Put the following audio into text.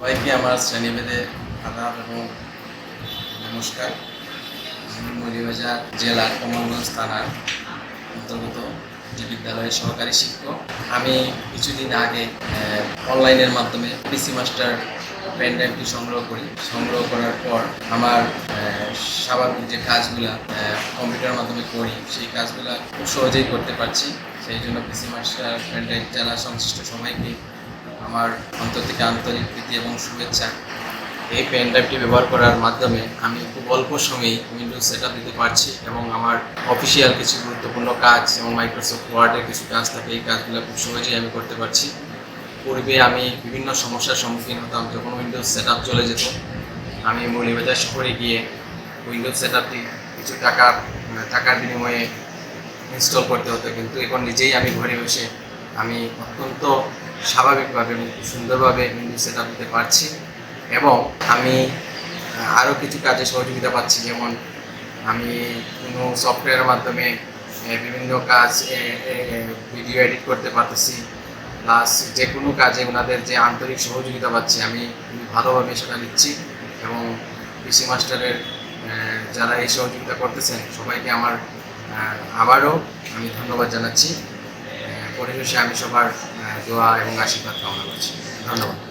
সবাইকে আমার শ্রেণীভেদে আদাব এবং নমস্কার। আমি মৌলিবাজার জেলার কমলগঞ্জ থানার অন্তর্গত যে বিদ্যালয়ের সহকারী শিক্ষক। আমি কিছুদিন আগে অনলাইনের মাধ্যমে পিসি মাস্টার পেন ড্রাইভটি সংগ্রহ করি। সংগ্রহ করার পর আমার স্বাভাবিক যে কাজগুলা কম্পিউটারের মাধ্যমে করি, সেই কাজগুলো খুব সহজেই করতে পারছি। সেই জন্য পিসি মাস্টার পেন ড্রাইভ জেলা সংশ্লিষ্ট সবাইকে আমার অন্তর থেকে আন্তরিক প্রীতি এবং শুভেচ্ছা। এই পেন ড্রাইভটি ব্যবহার করার মাধ্যমে আমি খুব অল্প সময়েই উইন্ডোজ সেট দিতে পারছি এবং আমার অফিসিয়াল কিছু গুরুত্বপূর্ণ কাজ যেমন মাইক্রোসফট ওয়ার্ডের কিছু কাজ থাকে, এই কাজগুলো খুব সহজেই আমি করতে পারছি। পূর্বে আমি বিভিন্ন সমস্যার সম্মুখীন হতাম যখন উইন্ডোজ সেট চলে যেত। আমি মৌলিবাজার শহরে গিয়ে উইন্ডোজ সেট কিছু টাকা, টাকার বিনিময়ে ইনস্টল করতে হতো, কিন্তু এখন নিজেই আমি ঘরে বসে আমি অত্যন্ত স্বাভাবিকভাবে সুন্দরভাবে উইন্ডোজ সেট দিতে পারছি এবং আমি আরও কিছু কাজে সহযোগিতা পাচ্ছি। যেমন আমি কোনো সফটওয়্যারের মাধ্যমে বিভিন্ন কাজ ভিডিও এডিট করতে পারতেছি। প্লাস যে কোনো কাজে ওনাদের যে আন্তরিক সহযোগিতা পাচ্ছি, আমি ভালোভাবে সেটা নিচ্ছি এবং কৃষি মাস্টারের যারা এই সহযোগিতা করতেছেন, সবাইকে আমার আবারও আমি ধন্যবাদ জানাচ্ছি। পরিশেষে আমি সবার দোয়া এবং আশীর্বাদ কামনা করছি। ধন্যবাদ।